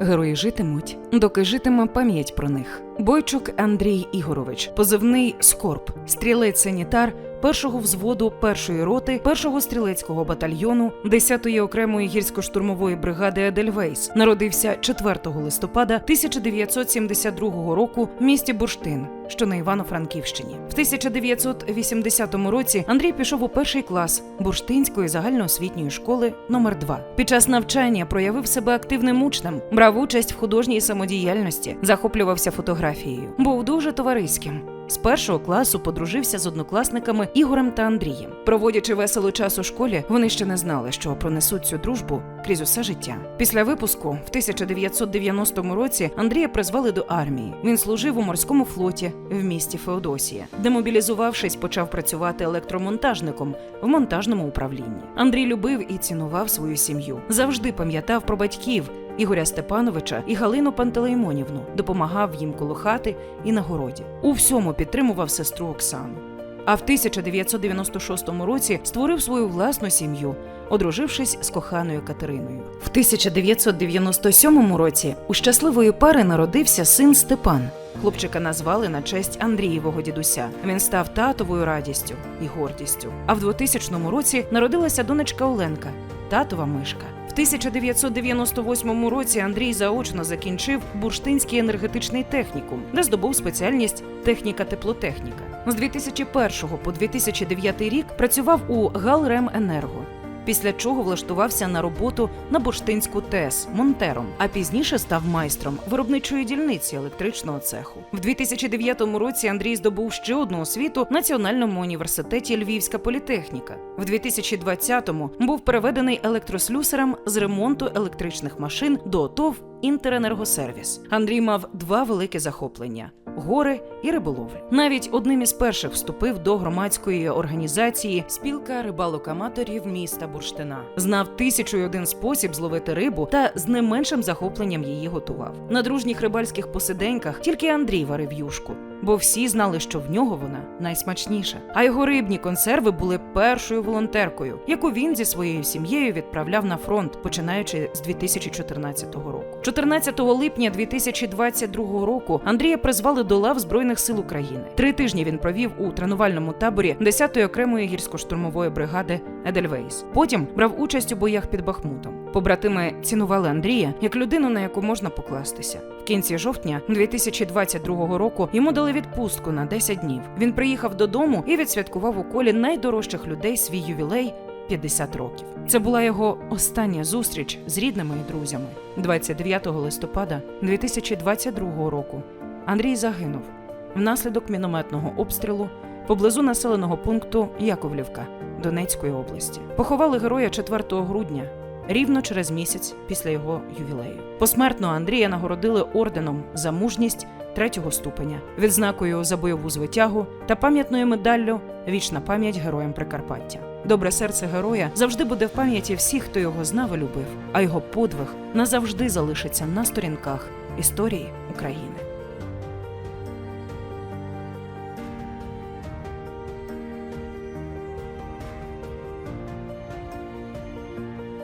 Герої житимуть, доки житиме пам'ять про них. Бойчук Андрій Ігорович, позивний Скорб, стрілець-санітар першого взводу першої роти першого стрілецького батальйону 10-ї окремої гірсько-штурмової бригади Едельвейс. Народився 4 листопада 1972 року в місті Бурштин, що на Івано-Франківщині. В 1980 році Андрій пішов у перший клас Бурштинської загальноосвітньої школи номер 2 Під час навчання проявив себе активним учнем, брав участь в художній самодіяльності, захоплювався фотографією, був дуже товариським. З першого класу подружився з однокласниками Ігорем та Андрієм. Проводячи весело час у школі, вони ще не знали, що пронесуть цю дружбу крізь усе життя. Після випуску в 1990 році Андрія призвали до армії. Він служив у морському флоті в місті Феодосія, де мобілізувавшись, почав працювати електромонтажником в монтажному управлінні. Андрій любив і цінував свою сім'ю. Завжди пам'ятав про батьків. Ігоря Степановича і Галину Пантелеймонівну допомагав їм коло хати і на городі. У всьому підтримував сестру Оксану. А в 1996 році створив свою власну сім'ю, одружившись з коханою Катериною. В 1997 році у щасливої пари народився син Степан. Хлопчика назвали на честь Андрієвого дідуся. Він став татовою радістю і гордістю. А в 2000 році народилася донечка Оленка, татова мишка. В 1998 році Андрій заочно закінчив бурштинський енергетичний технікум, де здобув спеціальність техніка теплотехніка. З 2001 по 2009 рік працював у Галременерго. Після чого влаштувався на роботу на бурштинську ТЕС монтером, а пізніше став майстром виробничої дільниці електричного цеху. В 2009 році Андрій здобув ще одну освіту в Національному університеті Львівська політехніка. В 2020-му був переведений електрослюсарем з ремонту електричних машин до ТОВ Інтеренергосервіс. Андрій мав два великі захоплення. Гори і риболовлю. Навіть одним із перших вступив до громадської організації Спілка рибалок-аматорів міста Бурштина. Знав тисячу й один спосіб зловити рибу та з не меншим захопленням її готував. На дружніх рибальських посиденьках тільки Андрій варив юшку, бо всі знали, що в нього вона найсмачніша. А його рибні консерви були першою волонтеркою, яку він зі своєю сім'єю відправляв на фронт, починаючи з 2014 року. 14 липня 2022 року Андрія призвали до лав Збройних сил України. Три тижні він провів у тренувальному таборі 10-ї окремої гірсько-штурмової бригади Едельвейс. Потім брав участь у боях під Бахмутом. Побратими цінували Андрія як людину, на яку можна покластися. В кінці жовтня 2022 року йому дали відпустку на 10 днів. Він приїхав додому і відсвяткував у колі найдорожчих людей свій ювілей 50 років. Це була його остання зустріч з рідними і друзями. 29 листопада 2022 року Андрій загинув внаслідок мінометного обстрілу поблизу населеного пункту Яковлівка Донецької області. Поховали героя 4 грудня. Рівно через місяць після його ювілею. Посмертно Андрія нагородили орденом за мужність третього ступеня, відзнакою за бойову звитягу та пам'ятною медаллю Вічна пам'ять героям Прикарпаття. Добре серце героя завжди буде в пам'яті всіх, хто його знав і любив, а його подвиг назавжди залишиться на сторінках історії України.